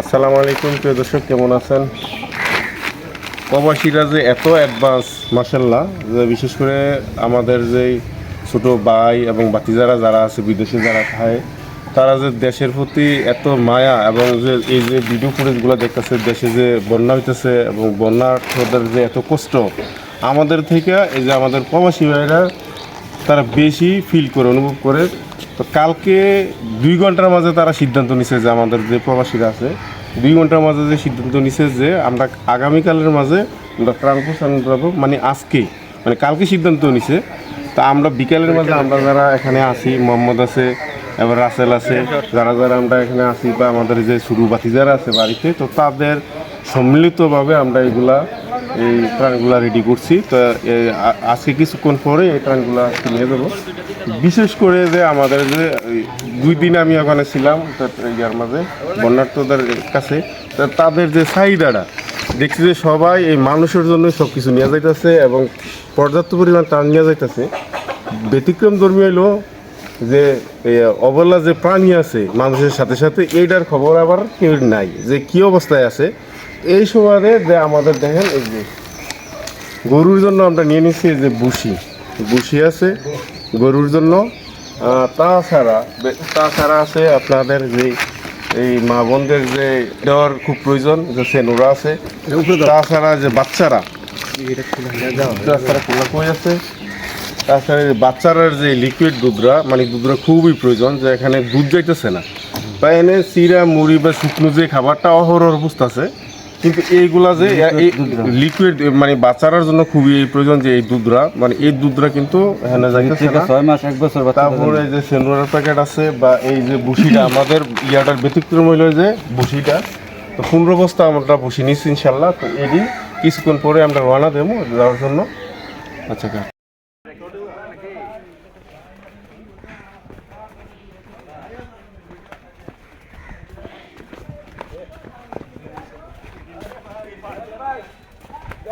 আসসালামু আলাইকুম, প্রিয় দর্শক, কেমন আছেন? প্রবাসীরা যে এত অ্যাডভান্স মার্শাল্লাহ যে বিশেষ করে আমাদের যে ছোট ভাই এবং বাতিজারা যারা আছে, বিদেশে যারা খায় তারা যে দেশের প্রতি এত মায়া এবং যে এই যে ভিডিও ফুটেজগুলো দেখতেছে, দেশে যে বন্যা হইতেছে এবং বন্যার্থদের যে এত কষ্ট, আমাদের থেকে এই যে আমাদের প্রবাসী ভাইরা, তারা বেশি ফিল করে, অনুভব করে তো কালকে দুই ঘণ্টার মাঝে তারা সিদ্ধান্ত নিছে যে আমাদের যে প্রবাসীরা আছে, দুই ঘণ্টার মাঝে যে সিদ্ধান্ত নিছে যে আমরা আগামীকালের মাঝে আমরা ত্রাণ প্রসারণ মানে আজকে মানে কালকে সিদ্ধান্ত নিছে। তা আমরা বিকালের মাঝে আমরা যারা এখানে আছি, মোহাম্মদ আছে, এবার রাসেল আছে, যারা যারা আমরা এখানে আছি বা আমাদের যে শুরু বাতি যারা আছে বাড়িতে, তো তাদের সম্মিলিতভাবে আমরা এগুলা, এই ত্রাণগুলা রেডি করছি। তো আজকে কিছুক্ষণ পরে এই ত্রাণগুলা নিয়ে দেবো। বিশেষ করে যে আমাদের যে দুই দিন আমি ওখানে ছিলাম ইয়ার মাঝে বন্যার্থদের কাছে তাদের যে চাহিদাটা, দেখছি যে সবাই এই মানুষের জন্য সব কিছু নিয়ে যাইতেছে এবং পর্যাপ্ত পরিমাণ ত্রাণ নিয়ে যাইতেছে। ব্যতিক্রম ধর্মী হইল যে অবলা যে প্রাণী আছে মানুষের সাথে সাথে এইটার খবর আবার কেউ নাই যে কি অবস্থায় আছে। এই সময় যে আমাদের দেখেন এই যে গরুর জন্য আমরা নিয়ে নিচ্ছি যে বুসি বুসি আছে গরুর জন্য। তাছাড়া তাছাড়া আছে আপনাদের যে এই মা বোনদের যে দেওয়ার খুব প্রয়োজন, যে সেনুরা আছে। তাছাড়া যে বাচ্চারা আছে? তাছাড়া বাচ্চারার যে লিকুইড দুধরা মানে দুধরা খুবই প্রয়োজন, যে এখানে দুধ যাইতেছে না। বা এনে চিরা, মুড়ি বা শুকনো যে খাবারটা অহরহ বুঝতেছে কিন্তু এইগুলা যে এই লিকুইড মানে বাচ্চারার জন্য খুবই প্রয়োজন যে এই দুধরা মানে এই দুধরা কিন্তু ছয় মাস এক বছর তারপরে যে সেনুরার প্যাকেট আছে বা এই যে বুসিটা আমাদের ইয়াটার ব্যতিক্রম হইল যে বুসিটা তো পনেরো বস্তা আমরা বসি নিচ্ছি ইনশাল্লাহ তো এটি কিছুক্ষণ পরে আমরা রওনা দেবো যাওয়ার জন্য। আচ্ছা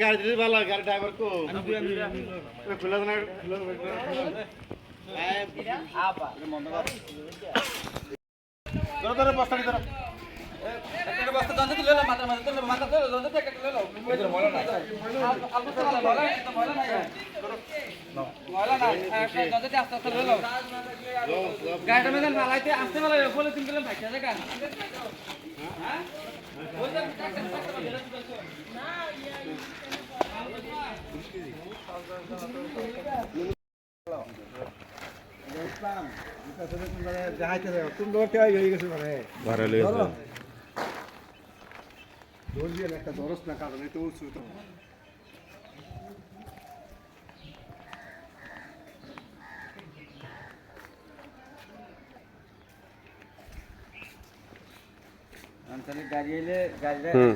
গাড়ি দিতে ভালো গাড়ি ড্রাইভার কো খুলে দেন ধরো ধরো বস্তা ধরো গাড়িটা মেয়েদের ফালাইতে আসতে একটা দরস না কারণ এটা উঁচু তো গাড়ি এলে গাড়িটা হুম।